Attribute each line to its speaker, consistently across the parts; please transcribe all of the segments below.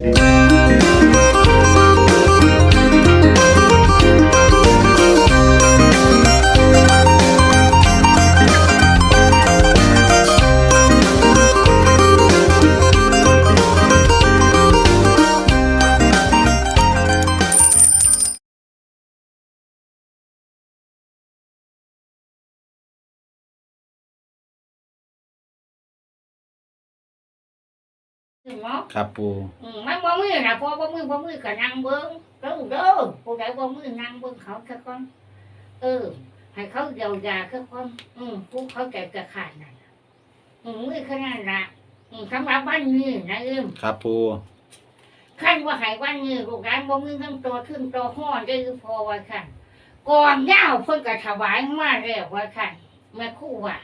Speaker 1: ถึ
Speaker 2: ครับปู
Speaker 1: อืมมันบ่มือนะพอบ่มือบ่มือก็นั่งเบิ่งเด้อเด้อผู้ใดบ่มือนั่งเบิ่งเขาแค่ก่อนเออ ให้เขาเยียวยาแค่ก่อนอืมผู้เขาใจกระขาดนั่นน่ะอืมมือแค่นั้นละอืมสำหรับวันนี้นะเอิ้ม
Speaker 2: ครับปู
Speaker 1: ขั้นว่าให้วันนี้ลูกหลานบ่มือทั้งตัวขึ้นตัวห้อนได้คือพอว่าคั่นกองเหย้าเพิ่นก็ถวายมาแล้วว่าคั่นแม่ครูว่า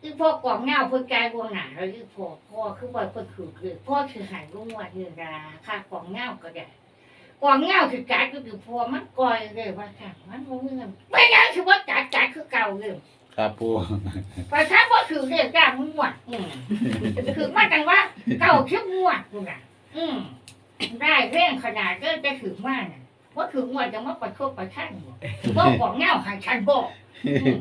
Speaker 1: คือพ่อกองเงาเพิ่นกายบวงหนาแล้วอีพ่อพ่อคือว่าเพิ่นคือคือพ่อคือหายรุ่งวันนี่ราค่ากองเงาก็ได้กองเงาคือการก็คือพ่อมันก่อยเลยว่าค่ะมันบ่มีเงินไม่งั้นคือว่าจัดจัดคือเก่าเลย
Speaker 2: ครับปู
Speaker 1: ไปถ้าว่าคือเรียกจ้างงวดอืมคือมาจังว่าเก่าคิดงวดนู่นน่ะอืมได้เรื่องขนาดเรื่องจะถึงมากน่ะ ว่าถึงงวดจะมาประชดประชันบ่บ่กองเงาให้ฉันบอกอืม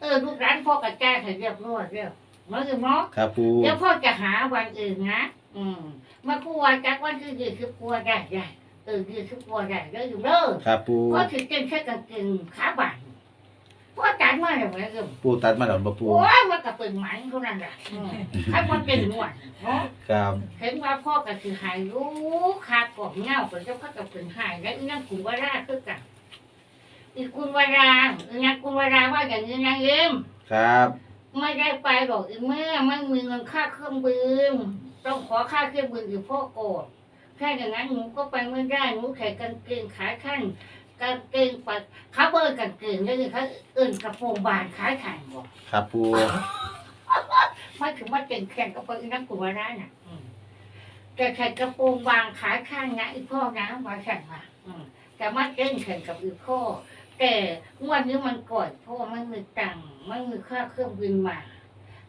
Speaker 1: เออลูกร้านพ่อกระแจให้เรียบร้อยเรียบเมื่อคือเนาะ
Speaker 2: ครับปู
Speaker 1: เดี๋ยวพ่อจะหาวันอื่นนะอืมมาครัวจักวันคือยืดคือกลัวได้ได้เออยืดคือกลัวได้เด้ออยู่เด้อ
Speaker 2: ครับปู
Speaker 1: พ่อถือเก่งแค่กางเกงขาบาน พ่อจัดมาแล้วเหมือนกัน
Speaker 2: ปูตัดมาแล้วบ่ปู
Speaker 1: โอ้ยมันก็เป็นหมันเท่านั้นแหละอืมถ้ามันเป็นหนวดเนาะ
Speaker 2: ครับ
Speaker 1: เห็นว่าพ่อก็คือหายรู้ขาดกอบเงาเป็นเจ้าพ่อก็เป็นหายแล้วอีนั่งกุวาราคือกันอีกุวาราอีนั่งกุวาราว่าอย่างนี้นะเอ็ม
Speaker 2: ครับ
Speaker 1: ไม่ได้ไปหรอกอีเมื่อไม่มีเงินค่าเครื่องบินต้องขอค่าเครื่องบินอยู่พ่อโกรธแค่อย่างนั้นหนูก็ไปไม่ได้หนูใส่กางเกงขาขั้น กางเกงปัดเขาเบิร์กางเกงแล้วนี่เขาเอื่นกระโปรงบานขายขันบอก
Speaker 2: ครับปู
Speaker 1: ไม่ถึงว่าเก่งแข่งกับอีนักกลัวได้น่ะอืมแต่ใส่กระโปรงบางขายข้างนะอีพ่อนะมาแข่งมาอืมแต่มาเก่งแข่งกับอีพ่อแต่งวดนี้มันก่อนเพราะว่ามันมีตังค์มันมีค่าเครื่องบินมา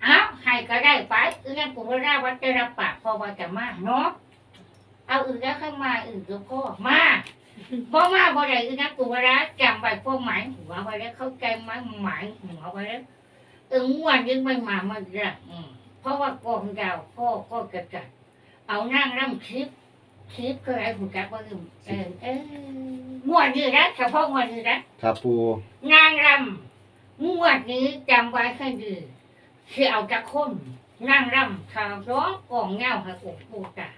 Speaker 1: เอ้าให้ก็ได้ไปอือนั่นกูไม่ได้ว่าจะรับปากพอว่าจะมาเนาะเอาอื่นแล้วข้างมาอื่นก็พ่อมา พ่อมาบ่ได้อือนั่นกูไม่ได้จำไว้พ่อหมายหัวไว้แล้วเข้าใจไหมหมายหัวไว้แล้วเออม่วนยังไม่มามันละอืมเพราะว่ากองยาวพ่อก็กระจัดเอานั่งร่ำคลิปคลิปก็ไอ้หูจักว่าลืมเออเออม่วนนี่นะเฉพาะม่วนนี่นะ
Speaker 2: ครับปู
Speaker 1: นางรำงวดนี้จำไว้ให้ดีคือเอาจากคนนางร่ำชาวร้องกองเงาให้อกปูตา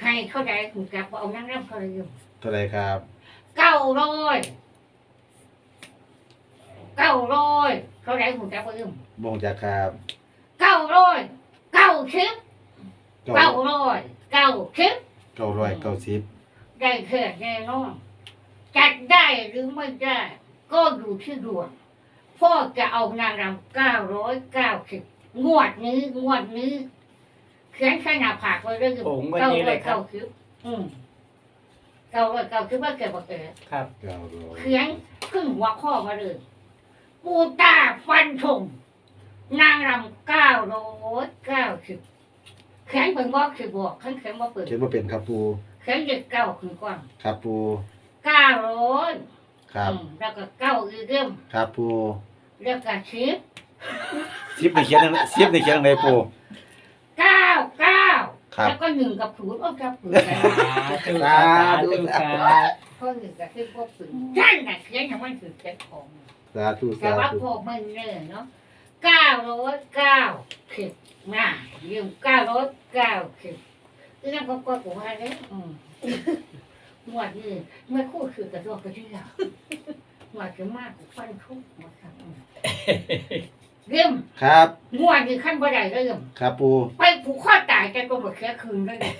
Speaker 1: ให้เข้าใจถูกจับว่าเอานางร่ำเขาเลยอยู่
Speaker 2: เท่าไหรครับ
Speaker 1: เก้าร้อยเก้าร้อยเขาได้ถูกจับว่าอยู่
Speaker 2: บ่งจากครับ
Speaker 1: เก้าร้อยเก้าชิป
Speaker 2: เก้า
Speaker 1: เก้าร้อยเก้าชิป
Speaker 2: เก้าร้อยเก้าสิบ
Speaker 1: ได้แค่แน่นอนจัดได้หรือไม่ได้ ก็อยู่ที่ดวงพ่อจะเอานางรำเก้าร้อยเก้าสิบงวดนี้งวดนี้เขียนขนาดผากไว้เรื่อง
Speaker 3: โอ้งวดนี้เลยครับ
Speaker 1: เก้าสิบอืม เก้าร้อยเก้าสิบว่าเกิดบ่เกิด
Speaker 3: ครับ
Speaker 2: เก้าร้อย
Speaker 1: เขียนขึ้นหัวข้อมาเลยปูตาฟันธงนางรำเก้าร้อยเก้าสิบเขียนเป็นบอกสิบอกขันเขียนว่าเปิด
Speaker 2: เขียนบ่เป็นครับปู
Speaker 1: เขียนเด็กเก้าขึ้นก่อน
Speaker 2: ครับปู
Speaker 1: เก้าร้อย
Speaker 2: ครับ
Speaker 1: อืมแล้วก็เก้าอีกเรื่อง
Speaker 2: ครับปู
Speaker 1: แล้วก็ชิป
Speaker 2: สิบในเขียนจั่งสิบในเขียนจั่งใดปู
Speaker 1: เก้าเก้า
Speaker 2: ครับ
Speaker 1: แล้วก็หนึ่งกับศูนย์โอ้กับศูนย์
Speaker 3: สาธุครับสาธุครับ
Speaker 1: เพราะหนึ่งกับที่พวกศูนย์ท่านน่ะเขียนอย่างมันคือเขียนของ
Speaker 2: สาธุ
Speaker 1: แต่
Speaker 2: สา
Speaker 1: ว่า
Speaker 2: ธุ
Speaker 1: พวกมันเนิ่นเนาะเก้าร้อยเก้าสิบนะยืมเก้าร้อยเก้าสิบที่นั่นก็ก็ผมว่าเลยอืมหมวดนี่เมื่อคู่คือกระโดดกระเดี่ยวหมวดจะมากกว่าฟันทุกหมวดครับอืมเรื่อง
Speaker 2: ครับ
Speaker 1: งวดนี่ขั้นบ่ได้เรื่อง
Speaker 2: ครับปู
Speaker 1: ไปผูกข้อ ตายใจตัวหมดแค่คืนได้เลย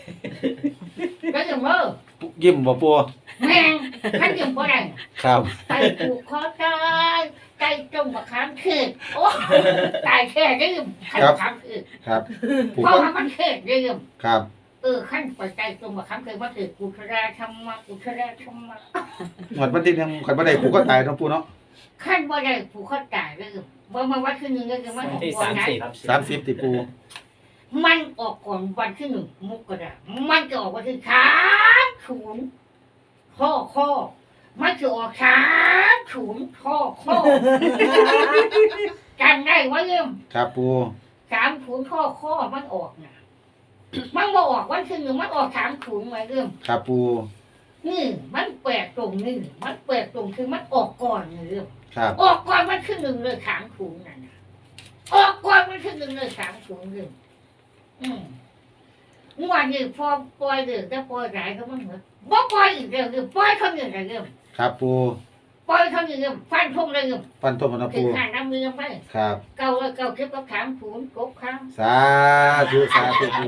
Speaker 1: แล้วยังเมื่อ
Speaker 2: ยิ้มบ่ปู
Speaker 1: แม่งขั้นยังบ่ได้
Speaker 2: ครับ
Speaker 1: ไปผูกคอตายใจจมบักขามคืนโอ้ตายแค่ได้ยังขันขามคืน
Speaker 2: ครับปู
Speaker 1: เพราะ
Speaker 2: ก็
Speaker 1: ว่ามันเคืนได้ยัง
Speaker 2: ครับ
Speaker 1: เออขั้นปล่อยใจจมบักขามคืนว่าถือกุศลธรรมะกุศลธรรมะ
Speaker 2: หมดวันที่ยังขันบ่ได้ปูก็ตายเนาะปูเนาะ
Speaker 1: ขั้นบ่ได้ผูกข้อตายได้ยังบ่มาวัดคืนนึงได้ยังว่า
Speaker 3: วัน
Speaker 1: ของ
Speaker 3: ที่
Speaker 1: ก่อ
Speaker 3: สานม
Speaker 1: นะ
Speaker 3: สิบ
Speaker 2: สามสิบติปู
Speaker 1: มันออกก่อนวันที่หนึ่งมกรามันจะออกวันที่สามศูนย์ข้อข้อมันจะออกสามศูนย์ข้อข้อจำได้ว่าเริ่ม
Speaker 2: ครับปู
Speaker 1: สามศูนย์ข้อข้อมันออกนะมันมาออกวันที่หนึ่งมันออกสามศูนย์มาเริ่ม
Speaker 2: ครับปู
Speaker 1: นี่มันแปลกตรงนี้มันแปลกตรงคือมันออกก่อนเริ่ม
Speaker 2: ครับ
Speaker 1: ออกก่อนมันขึ้นหนึ่งเลยสามถุงนั่นน่ะออกก่อนมันขึ้นหนึ่งเลยสามถุงเลย อืมเมื่อวานนี้พอปล่อยเดือดจะปล่อยหลายก็มันเหมือนบ่ปล่อยอีกเรื่องเรื่องปล่อยเขาหนึ่งเรื่อง
Speaker 2: ครับปู
Speaker 1: ปล่อยเขาหนึ่งเรื่องฟันทงเลยเรื่อง
Speaker 2: ฟันธงนะ
Speaker 1: ถึ
Speaker 2: ปู
Speaker 1: งขานน้ำมือไป
Speaker 2: ครับ
Speaker 1: เก่าเลยเก่าคลิปก็ถามถุงกบครั้ง
Speaker 2: สาธุสาธุปู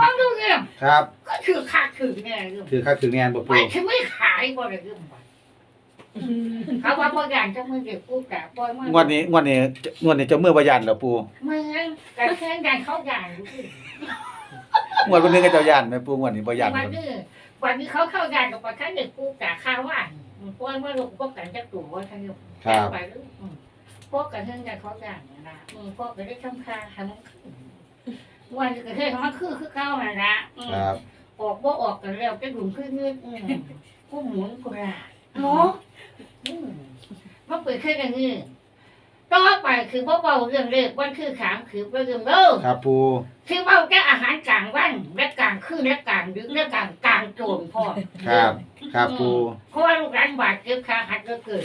Speaker 1: ฟังดูเรื่อง
Speaker 2: ครับ
Speaker 1: ก็คือขาดคือแน่เรื่อง
Speaker 2: ถือค่าถือแนนบ่ปู
Speaker 1: ไม่ถึงไม่ขายบ่ได้เรื่องบ่ เขาว่าบ่อย่างจะมือเด็กกูแต่ปล่อยมัน
Speaker 2: งวดนี้งวดนี้งวดนี้เจะเมื่อบ่ยันแล้วปู
Speaker 1: มึงแต่แค่ยันเขายัน
Speaker 2: งวดวันนึงก็เจ้ายันไหมปูงวดนี้บ่ยัน
Speaker 1: วันนี้วันนี้เขาเข้ายันกับประธานเด็กกูแต่ข้าวว่าพวกเมื่อลูกพวกกันจะตู่ว่าท่านอยู่ไปหรือพวกกันเรื่องยันเขายันนะพวกกันได้ทำค่าให้มันขึ้นวันนี้ก็เฮ็ดมันคือคือเก้าน่ะนะครับออกบ่ออกกันแล้วจะดุมขึ้นเงื่อนกูหมุนกูราเนาะ มันเปิดแค่กันนี่ต่อไปคือพ่อเบาเรื่องเลขวันคือขามคือเรื่องเด้อ
Speaker 2: ครับปู
Speaker 1: คือเอาแค่อาหารกลางวันและกลางคืนและกลางดึกและกลางกลางโจรพ่อ
Speaker 2: ครับ ครับปู
Speaker 1: เพราะว่าลูกหลานบาดเจ็บขาหักก็เกิด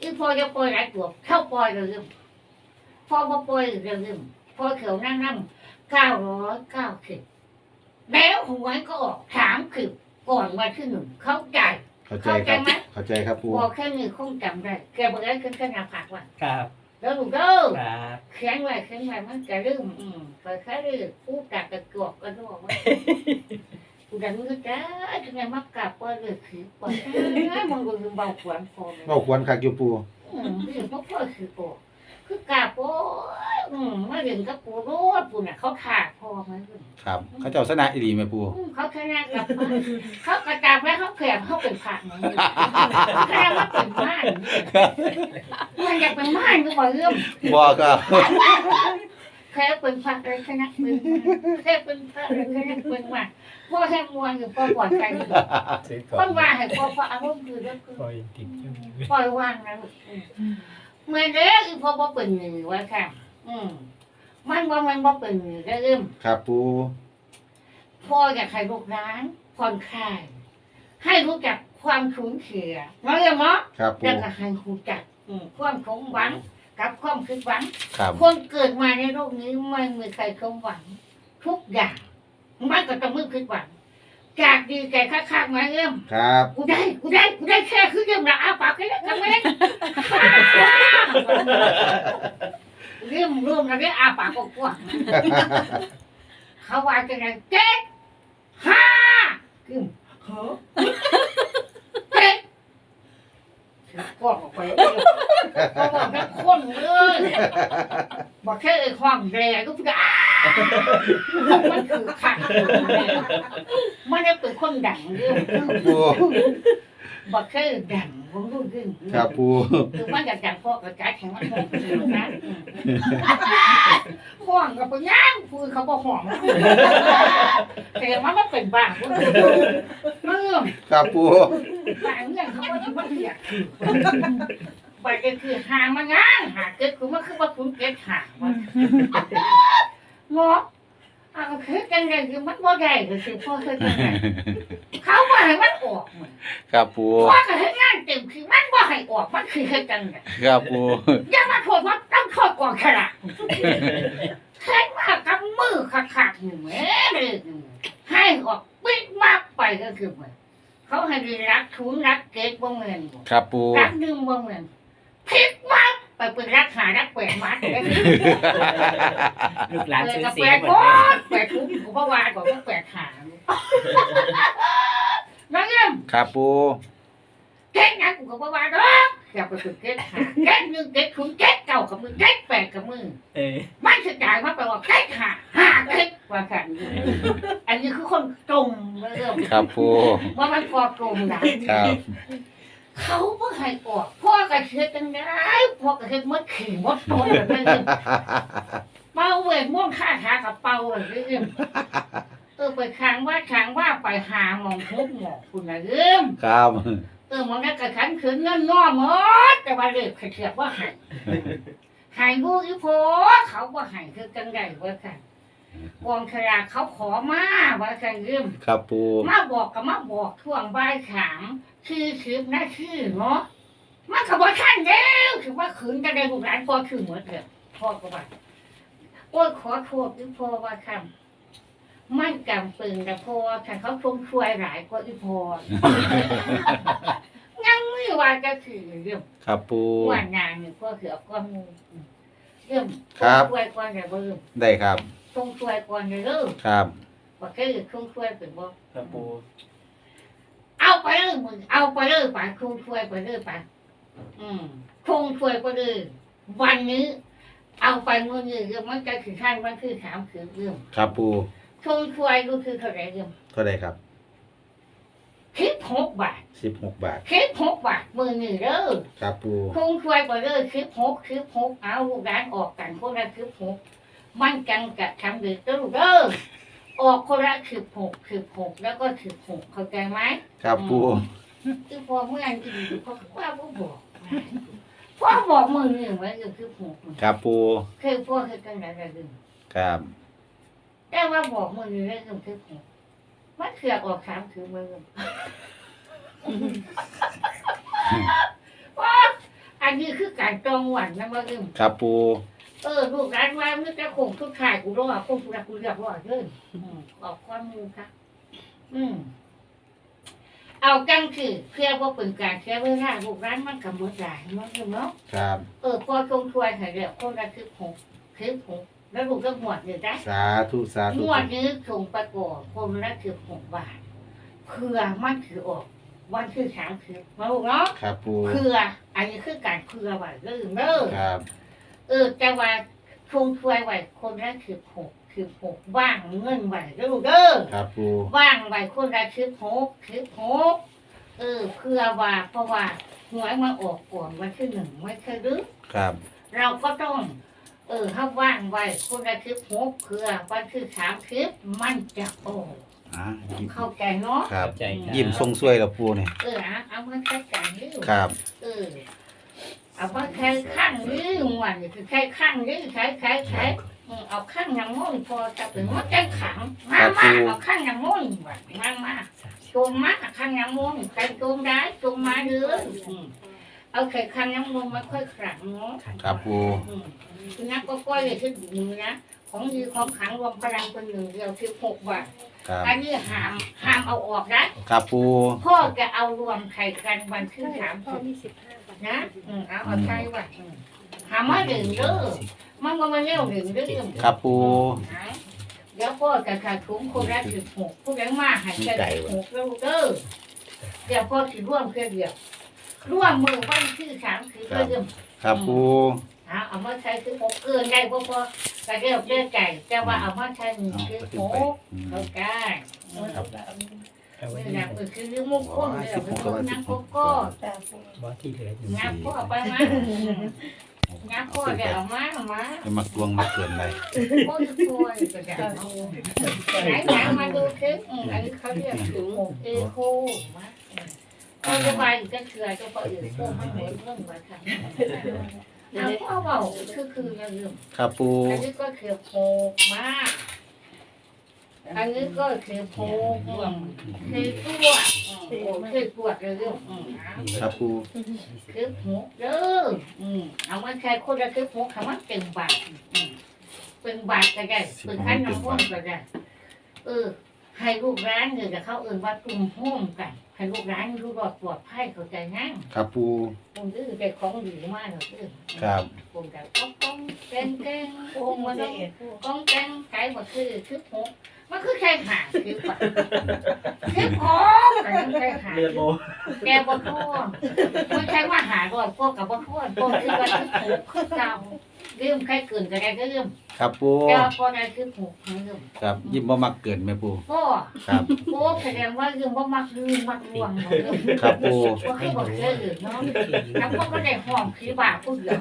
Speaker 1: อีพ่อจะปล่อยหลายตัวเข้าปล่อยเลยมพ่อมาปล่อยเรื่องมพ่อเขียวนั่งนั่งเก้าร้อยเก้าสิบแล้วหวยก็ออกสามสิบก่อนวันที่หนึ่งเข้าใจ
Speaker 2: เข้าใจครับ เข้าใจครับปู
Speaker 1: พอแค่นี้คงจำได้แกบอกได้ขึ้นแค่หน้าผากว่า
Speaker 3: ครับ
Speaker 1: แล้วลูกเด้อ
Speaker 3: ครับ
Speaker 1: เขียนไว้เขียนไว้มันจะลืมอืมเปิดแค่ลืมผู้กัดกระจกกระโดดว่ากูดันมือจ้าทำไมมักกลับว่าเลยคือปล่อยมึงกูเบาขวานพอเลย
Speaker 2: เว้าควรคักอยู่ปู
Speaker 1: อืมนี่พวกพ่อคือโป คือกาโปอืมมาเรียนกับปูรดปูน่ะเขาขาดพอไหมคุณ
Speaker 2: ครับ เขาเจ้าชนะอีหลีแม่ปู
Speaker 1: อืมเขาชนะกลับมาเขากระจาแล้วเขาแข็งเขาเป็นผักมันแค่ว่าเป็นม่านมันอยากเป็นม่านก็บอกเรื่อง
Speaker 2: บ่ครับ
Speaker 1: แค่เป็นพระอะไรชนะเป็นแค่เป็นพระอะไรชนะเป็นว่าพ่อแห้งมวนอยู่พ่อปล่อยใจอยู่
Speaker 3: ซื้อ
Speaker 1: พ่อว่าให้พ่อพ่ออารมณ์คือแล้วคือ
Speaker 3: คอยติดอยู่
Speaker 1: ปล่อยวางนะลูกอืม เมื่อเด็กอีพ่อบ่เป็นหนึ่งไว้ค่ะ อืมมันว่ามันบ่เป็นหนึ่งได้เริ่ม
Speaker 2: ครับปู
Speaker 1: พ่ออยากให้ลูกร้านผ่อนคลาย ให้รู้จักความสูญเสียเนาะเรื่องเนาะ
Speaker 2: ครับปู
Speaker 1: แล้วก็ให้รู้จักอืมความสมหวังกับความคิดหวัง
Speaker 2: ครับ
Speaker 1: คนเกิดมาในโลกนี้ไม่มีใครสมหวัง ทุกอย่าง มันก็ต้องมึงคิดหวัง จากดีใจข้างๆมาเริ่ม
Speaker 2: ครับ
Speaker 1: กูได้กูได้กูได้แค่คือเริ่มละอาปากแค่นั้นก็ไม่ได้เริ่มร่วมแล้วได้อาปากกว้างๆเขาว่าจะไงเจ็ดห้าคือเฮ้อเจ็ดกว้างออกไปก็บอกแค่คนเลยบอกแค่ไอ้ความแรงก็พูดอ่ามันคือขัด มันได้เป็นคนดังเรื่อง
Speaker 2: ปู
Speaker 1: บอกแค่ดังผมรู้เรื่อง
Speaker 2: ครับปู
Speaker 1: คือมันจะดังเพราะกระจายแข็งมันหอมนะห่วงกับปย่างพูดเขาบอกหอมแต่มันไม่เป็นบ้าเรื่อง
Speaker 2: ครับปู
Speaker 1: บ้าเรื่องเขาว่าที่มันเรียกไปก็คือหามันง้างหาเกิดคือมันคือว่าคุณเกิดหามันงอ เอาคือกันไงคือมันบ่ได้ก็คือพ่อเคยกันไงเขาว่าให้มันออก
Speaker 2: ครับปู
Speaker 1: พ่อก็ให้งานเต็มคือมันบ่ให้ออกมันคือเฮ็ดจังไง
Speaker 2: ครับปู
Speaker 1: อย่ามาโทษว่าต้องโทษกองฉลากแค่มากับมือขาดๆอยู่แหม่เลยให้ออกปิดมากไปก็คือเหมือนเขาให้ดีรักทุนรักเก็ตบ่เหมือนบ่
Speaker 2: ครับปู
Speaker 1: รักหนึ่งบ่เหมือนพลิกมาก ไปเป็นรักหารักแปดมัดเลย
Speaker 3: ลูกหลาน
Speaker 1: เลย
Speaker 3: ซื้อ
Speaker 1: ก็
Speaker 3: เสี
Speaker 1: แป
Speaker 3: ย
Speaker 1: ด
Speaker 3: หม
Speaker 1: ก้อ
Speaker 3: ด
Speaker 1: นแปดทุกกูบ่ว่าก่อนว่าแปดหาน้องเอ็ม
Speaker 2: ครับปู
Speaker 1: เก๊กนะกูก็บ่ว่าดอกอย่าไปฝึกเก๊กหาเก๊กหนึ่งเก๊กคุณเก๊กเก่ากับมือเก๊กแปดกับมือ
Speaker 3: เออ
Speaker 1: มันจะจ่ายมาแปลว่าเก๊กหาหาเก๊กว่ากันอันนี้คือคนตรงเริ่ม
Speaker 2: ครับปู
Speaker 1: ว่ามันพอตรงนะครับ เขาเมื่อให้ออกพ่อกระเชือจังได้พ่อกระเชือมดขี่มดตัวแบบนั้นเลยเป่าเวทม่วงค่าขากับเป่าเวทเรื่องเออไปค้างว่าค้างว่าไปหาหมองทุกหมองคุณนะเรื่อง
Speaker 2: ครับ
Speaker 1: เออหมองนั้นกระขันขืนเงินง้อหมดแต่ว่าเรียกเขียบว่าใหายหายบูอีโพเขาว่าใหายคือจังไดเว่ากัน กองขยะเขาขอมาว่ากันเรื่อง
Speaker 2: ครับปู
Speaker 1: มาบอกกับมาบอกท่วงใบายขามคือคือหน้าคือเนาะมันขบวนขั้นแล้วคือว่าขืนจะได้ลูกหลานพอคือเหมือนเดิมพ่อก็ว่าโอ้ยขอโทษอีพ่อว่าคำมันจำเป็นแต่พ่อแต่เขาชมช่วยหลายกว่าอีพ่อยังไม่ว่าจะคือเรื่อง
Speaker 2: ครับปู
Speaker 1: ว่างานนี่พ่อเขือก้อนมูเรื่อง
Speaker 2: ครับ
Speaker 1: ช่วยก่อนอย่าเบิ่ม
Speaker 2: ได้ครับ
Speaker 1: ชงช่วยก่อนอย่าเริ่ม
Speaker 2: ครับ
Speaker 1: ว่าคือชงช่วยเป็นบ่
Speaker 3: ครับปู
Speaker 1: เอาไปเลยมึงเอาไปเลยไปคงช่วยไปเลยไปอืมคงช่วยไปเลยวันนี้ เอาไปมือนี้เรื่องมันจะคือขั้นมันคือถามคือเรื่อง
Speaker 2: ครับปู
Speaker 1: คงช่วยก็คือเท่าไหรเรื่อง
Speaker 2: เท่าไหร่ครับ
Speaker 1: คิดหกบาท
Speaker 2: สิบหกบาท
Speaker 1: คิดหกบาทมือนี้เด้อ
Speaker 2: ครับปู
Speaker 1: คงช่วยไปเลยคิดหกคิดหกเอาลูกร้านออกกันคนละคิดหก มันจังกะทำดีเด้อเด้อออกคนละคิดหกคิดหกแล้วก็คิดหกเข้าใจไหม
Speaker 2: ครับปู
Speaker 1: คือพอเมื่ออันกินอยู่เขาว่าพ่อบอกพ่อบอกมึงนี่ไว้คือผูกมึง
Speaker 2: ครับปู
Speaker 1: คือพ่อคือกันไหนกันดึง
Speaker 2: ครับ
Speaker 1: แต่ว่าบอกมึงนี่เรื่องคือผูกมันเสือกออกสามถือมือว่าอันนี้คือการจองหวันนะว่าอึม
Speaker 2: ครับปู
Speaker 1: เออลูกร้านว่าเมื่อจะคงทุกข่ายกูรอดคงทุกกูเรียบร้อยเลยออกความมือค่ะ อืม เอาจังคือเพื่อว่าเป็นการแค่เวลาลูกร้านมันกับมือหลายมันเนาะ
Speaker 2: ครับ
Speaker 1: เออพอชงช่วยให้เรียกคนละคือหกคือหกแล้วลูกก็หมวดอยู่ได้
Speaker 2: สาธุสา
Speaker 1: ห
Speaker 2: ธุ
Speaker 1: มวดนี้ส่งประกอบคนละคือหกบาทเพื่อมันคือออกวันคือสามคือมาลูกเนาะ
Speaker 2: ครับปู
Speaker 1: เพื่ออันนี้คือการเพื่อไว้เรื่องเด้อ
Speaker 2: ครับ
Speaker 1: เออแต่ว่าชงช่วยไว้คนละคือหกคือหกว่างเงินไว้เด้อลูกเด้อ
Speaker 2: ครับปู
Speaker 1: ว่างไว้คนละคือหกคือหกเออเพื่อว่าเพราะว่าหวยมาออกก่อนวันที่หนึ่งไม่ใช่หรือ
Speaker 2: ครับ
Speaker 1: เราก็ต้อง เออถ้าว่างไว้คนละคลิปหกเพื่อวันที่สามคลิปมันจะโอ้
Speaker 2: อะยิ้ม
Speaker 1: เข้าใจเนาะ
Speaker 2: ครับ
Speaker 3: ใจครับ
Speaker 2: ยิ้มทรงสวยแล้วปูเนี่ย
Speaker 1: เออเอาเอามาแค่ใจนี่
Speaker 2: ครับ
Speaker 1: เออ เอามาแค่ข้างนี้วันนี้คือแค่ข้างนี้ใช้ใช้ใช้อืมเอาข้างยังม่นพอจะเป็นว่าแก้ขังมามาเอาข้างยังม่นว่ะมามาจมมาข้างยังม่นใครจมได้จมมาเลยอืมเอาแค่ข้างยังม่นมาค่อยขังเนาะ
Speaker 2: ครับปู
Speaker 1: อืมคือนักก็ก้อยเลยที่มือนะของดีของขังรวมพลังเป็นหนึ่งเดียวคือหกบาท
Speaker 2: ครับ
Speaker 1: อันนี้ห้ามห้ามเอาออกนะครับ
Speaker 2: ปู
Speaker 1: พ่อจะเอารวมไข่กันวันที่สาม
Speaker 4: พ่อ
Speaker 1: สิบ
Speaker 4: มีสิบห้าบาท
Speaker 1: นะอืมเอาเอาใช่ว่ะอืมหามาหนึ่งเด้อมันก็มาเลี้ยวหนึ่งเด้อ
Speaker 2: ครับปู
Speaker 1: นะเดี๋ยวพ่อจะขาดทุนคนละสิบหกผู้ใดมาใหายแค่สิบหกแล้วเด้อเดี๋ยวพ่อสิร่วมแค่เดียวร่วมมือวันที่สามสิบเด้อ
Speaker 2: ครับปู
Speaker 1: เอาเอามาใช้คือหกเกินได้เพราะพอก็เรียบเรียกไก่แต่ว่าเอามาใช้หนึ่ง
Speaker 2: เอา
Speaker 1: คือ
Speaker 2: ก็
Speaker 1: ห
Speaker 2: ถึงไป
Speaker 1: ก
Speaker 2: อืม
Speaker 1: เข้าใจ
Speaker 2: ครับ
Speaker 3: เอาไว้
Speaker 1: นี่
Speaker 3: นี่
Speaker 1: นะคือเรื่องมงคลเลยคือเรื่องนักก็
Speaker 4: แต่ปู
Speaker 3: บอสที่เหลืออยู่
Speaker 1: งับพ่อไปมางับพ่อเดี๋ยวเอามาเอามา
Speaker 2: จะมาตวงมาเกินไร
Speaker 1: พ่อจะช่วยก็จะเอาไหนไหนมาดูคืออันนี้เขาเรียกถึงเอโคมาเอาจะไปจะเชื่อจะไปอื่นเชื่อไม่เหมือนเรื่องว่าค่ะเอาพ่อบอกคือคือเรื่อง
Speaker 2: ครับปู
Speaker 1: อันนี้ก็คือโพกมาก อันนี้ก็คือโพกรวมคือตัวอืมโอ้คือตัวเรื่อง
Speaker 2: ครับปู
Speaker 1: คือหกเด้ออืมเอามาใช้คนละคือหกคำว่าเต็มบาทเป็นบาทก็ได้เป็นขั้นน้ำมันก็ได้เออให้ลูกร้านเนี่ยจะเข้าเอื่นว่ากลุ่มโฮมกันให้ลูกร้านรู้รอดปลอดภัยเข้าใจง่าย
Speaker 2: ครับปู
Speaker 1: คุณดื้อได้ของดีมากเลยดื้อ
Speaker 2: ครับ
Speaker 1: คุณกับก้องก้องเก่งเก่ง
Speaker 4: ปู
Speaker 1: คุณ
Speaker 4: มา
Speaker 1: มา
Speaker 4: ได้
Speaker 1: ต้องก้องแกงไก่มาคือคือหก มันคือแค่หาคือปะคือหกแต่ยังแค่หา
Speaker 3: เลือดโบ
Speaker 1: แกบ่ทั่วไม่ใช่ว่าหาด้วยพวกกับบ่ทั่วพวกคือว่าคือหกคือเก่า เรื่องใครเกินก็ได้ก็เรื่อง
Speaker 2: ครับปู
Speaker 1: แกพอได้คือหกเรื่อง
Speaker 2: ครับยิ้มบ่มักเกินไหมปู
Speaker 1: พ่อ
Speaker 2: ครับ
Speaker 1: โอ้แสดงว่ายังว่ามักลืมมักลวงเนาะ
Speaker 2: ครับปู
Speaker 1: ว่าคือบอกเชื่ออื่นเนาะแล้วพวกก็ได้ห้องผีบ่าพูดเดียว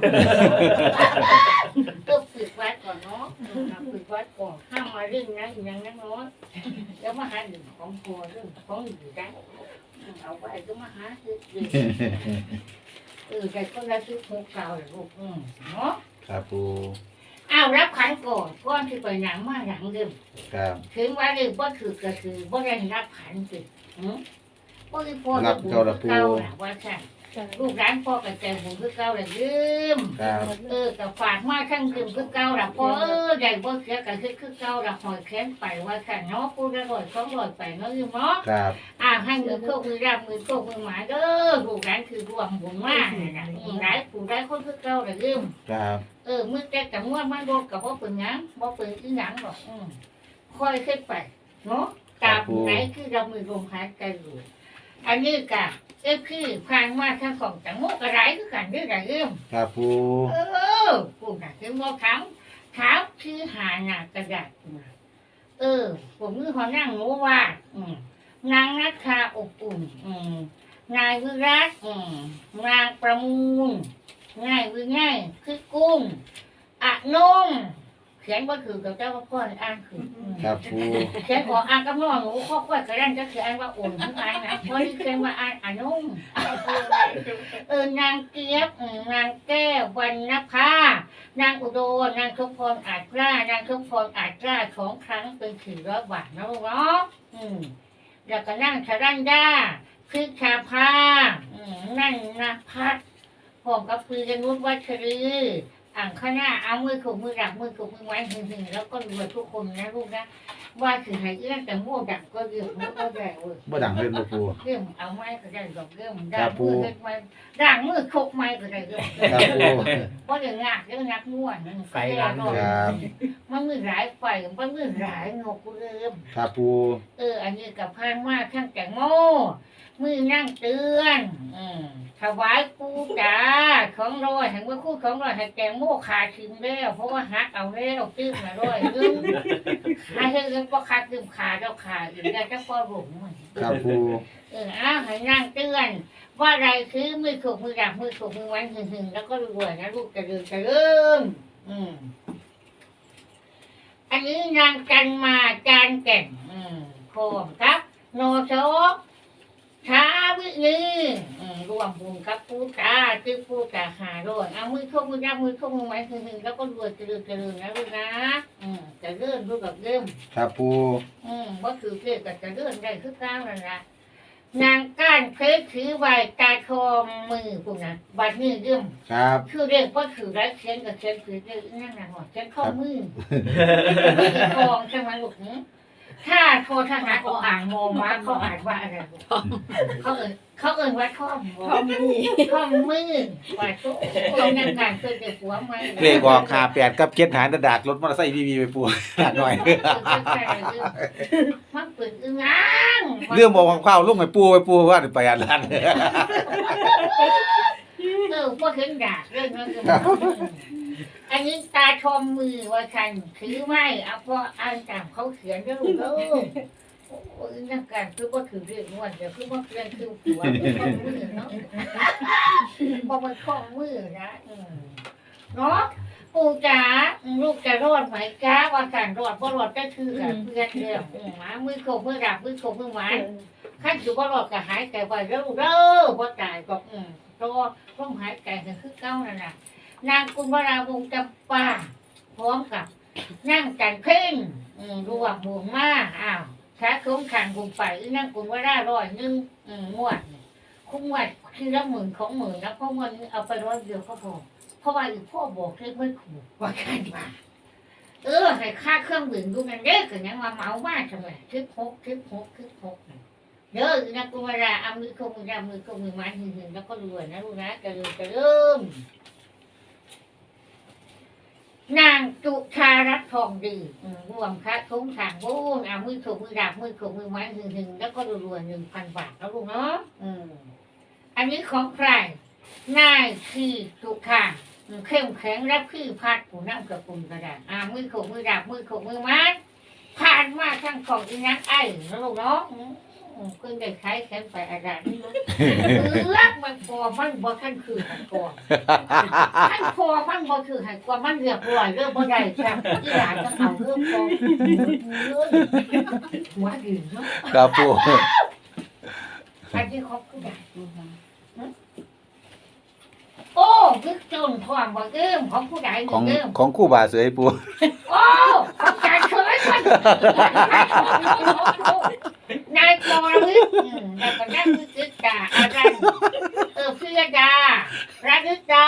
Speaker 1: ต้องฝึกวัดก่อนเนาะฝึกวัดก่อนห้ามมาเรื่องนั้นอย่างนั้นเนาะแล้วมาหาหนึ่งของครัวเรื่องของอยู่ได้เอาไว้ก็มาหาคือเออแต่คนละซื้อหกเก่าเลยลูกอืมเนาะ
Speaker 2: ครับปู
Speaker 1: อ้าวรับขันก่อนก่อนที่ไปหนังมาหนังเดิม
Speaker 2: ครับ
Speaker 1: ถึงว่าเรื่องบ่ถือก็คือบ่ได้รับขันสิหืมบ่ได้พ่อ
Speaker 2: รับเจ้าละปู
Speaker 1: เก่าน่ะว่าซั่น ลูกร้านพ่อกับใจผมคือเก่าเลยลืม
Speaker 2: ครับ
Speaker 1: เออก็ฝากมาทั้งคืนคือเก่าล่ะพ่อเออใหญ่บ่เสียก็คือคือเก่าล่ะหอยแขนไปว่าซั่นเนาะปูได้ร้อยสองร้อยไปเนาะลืมเนาะ
Speaker 2: ครับ
Speaker 1: อ่าให้มือโคกมือรับมือโคกมือหมาเด้อลูกร้านคือรวมบุญมากนี่นะอืมหลายผู้หลายคนคือเก่าเลยลืม
Speaker 2: ครับ
Speaker 1: เออมือแต่กับมือมันโดนกับว่าเป็นหยังว่าเป็นอีหยังหรอกอืมค่อยขึ้นไปเนาะตามไหนคือเรามือลมหายใจอยู่ อันนี้กะเอ้คือผ่านมาทั้งของจังโมกระไรคือกันเด้วยกันเอิ่ม
Speaker 2: ครับปู
Speaker 1: เออกูน่ะคือโมถามถามคือหาหนากระดาษมาเออผมมือเขานั่งโมว่า อืมนางนัชชาอบอุ่นอืมนายวิรัตอืมนางประมูลง่ายคือง่ายคือกุ้งอะนง เขียนว่าคือกับเจ้าพ่ออ่านคืออืม
Speaker 2: ครับปู
Speaker 1: เขียนขออ่านกับน้องหนูข้อควายกระดันจะเขียนว่าอุ่นทั้งหลายนะเพราะที่เขียนว่าอ่านอะนงเออนางเกียบอืมนางแก้ววรรณภานางอุดรนางทุพพรอาจกล้านางทุพพรอาจกล้าสองครั้งเป็นสี่ร้อยบาทนะลูกเนาะอืมแล้วก็นั่งชารันดาคือชาพาอืมนั่งนะพัดผมกับคุยกันนุชวัชรี อ่างข้างหน้าเอามือถูกมือดักมือถูกมือไว้หึงหึงแล้วก็รวยทุกคนนะลูกนะว่าถือให้เอื้อนแต่โม่ดักก็เรื่องมันก็ได้เว้ย
Speaker 2: บ่ดังเล่นบ่ปู
Speaker 1: เรื่องเอาไม้ก็ได้ดอกเรื่อง
Speaker 2: ครั
Speaker 1: ด่าง
Speaker 2: บ
Speaker 1: มือ
Speaker 2: ปู่
Speaker 1: เล็กไม้ด่างมือคกไม้ก็ได้เรื่อง
Speaker 2: ครับปู
Speaker 1: เพราะเรื่องงากเรื่องนักม้วนนั่น
Speaker 3: ไฟล้าง
Speaker 1: แน่น
Speaker 3: เล
Speaker 1: อน
Speaker 3: ย
Speaker 2: ครับ
Speaker 1: มันมือหลายไฟมันมือหลายงกกูเริ่ม
Speaker 2: ครับปู
Speaker 1: เออ อันนี้กับพานมากข้างแก่โม่มือนั่งเตือนอืม ถวายปูจ้าของร้อยเห็นว่าคู่ของร้อยให้แกงโม่ขาดถึงแล้วเพราะว่าหักเอาแล้วตื้มมาร้อยลืมให้เรื่องก็ขาดลืมขาดแล้วขาดอีกได้ก็พอหลงมัน
Speaker 2: ครับปู
Speaker 1: เอออ้าวให้นั่งเตือน ว่าอะไรคือมือถูกมือดับมือถูกมือวันหึงหึงแล้วก็รวยนะลูกจะเดินจะเริ่มอืมอันนี้นางจันมาจานแก่นอืมโคมครับ โนโช ช้าวินีอืมรวมบุญครับผู้ชาชื่อผู้จ่าหาด้วยเอามือเข้ามือยับมือเข้ามือไว้คือหนึ่งแล้วก็รวยเจริญเจริญนะลูกนะอืมจะเลื่อนรูปแบบเริ่ม
Speaker 2: ครับปู
Speaker 1: อืมว่าคือเกิดกับจะเลื่อนได้คือก้าวนั่นละนางก้านเพชรถือใบตาทองมือพวกนั้นบัดนี้เริ่ม
Speaker 2: ครับ
Speaker 1: คือเรียกว่าถือไรเขียนกับเขียนถือเรื่องนั่นนะหัวเขียนข้อมือมีทองใช่ไหมลูกนี้ ถ้าโทรทหารเขาอ่านโมมาเขาอ่านว่าอะไรเขาเอ่นเขาเอ่นว่าท่อม
Speaker 4: พอมี
Speaker 1: ท่อมมือว่าตุ๊กคนนั่งการเคยเด็กหัวไหม
Speaker 2: เลขออก58กับเก็ดหารดากรถมอเตอร์ไซค์ BB ไปปูหาหน่อย
Speaker 1: มันเปิดอึ้งอ่าง
Speaker 2: เรื่องบอกข้าวลุงให้ปูไปปูว่าไปอันนั้น
Speaker 1: เออพวกเห็นดากเรื่องนั้น อันนี้ตาชมมือว่าคันถือไม่เอาพออ่านตามเขาเขียนด้วยลูกเออโอ้ยนักการคือว่าถือเรื่องนวดเดี๋ยวคือว่าเรียนคือหัวเป็นข้อมือเนาะพอกมันข้อมือนะเนาะปู่จ๋าลูกจะรอดไหมจ้าว่าการรอดบ่รอดก็คือกับเพื่อนเดียวมหมามือโขกมือดับมือโขกมือหวานขั้นถือว่ารอดก็หายใจไวเร็วเร็วบ่ตายก็อืมรอร่มหายใจคือเก้านั่นแหละ นางกุลวราวงจำปาพร้อมกับนั่งกันเพ่งรวมวงมาอ้าวถ้าคุ้มขังกุมไปนั่งกุมว่าด้ร้อยนึงมงวดคุ้มงวดคือละหมื่นของหมื่นแล้วพราะมันเอาไปร้อยเดียวก็พอเพราะว่าอีกพ่อบอกเลยไม่ขู่ว่าใครมาเออให้ค่าเครื่องดื่มดูกันเด้อกันยังมาเมามากทำไมทิพหกทิพหกทิพหกเด้ออีนักกุมารเอามือคงมือดำมือคงมือไม้หึงแล้วก็รวยนะลูกนะจะเริ่มจะเริ่ม นางจุธารัตน์ทองดีอืมรวมค่าคุ้มขังบูนเอามือถูกมือดับมือถูกมือไม้หึงๆแล้วก็รวยหนึ่งพันบาทแล้วลูกเนาะอันนี้ของใครนายคือสุขางเข้มแข็งรับคือพัดผู้นั่งกับปุ่นกระดาษอามือถูกมือดับมือถูกมือไม้ผ่านมาทั้งของอีนักไอ้แล้วลูกเนาะ เพิ่งได้ใช้แขนไปอาจารย์นี่ลูกเลือกมันพอมันบ่ขั้นคือหันก่อนขั้นพอมันบ่คือหันก่อนมันเรียบร้อยเรื่องบ่ได้ครับที่หลานจะเอาเรื่องพอหัวดื่นเนาะ
Speaker 2: ครับปู
Speaker 1: อันนี้เขาคือได้ดูนะโอ้คือจนทองบ่เอิ่มของผู้ใด
Speaker 2: ของ
Speaker 1: เอิ่ม
Speaker 2: ของคู่บาเสยปู
Speaker 1: โอ้ของการเคยมัน นายกรวิทย์อืมนายก็นั่งคือจิตกาอะไรเออพิยดาราธิดา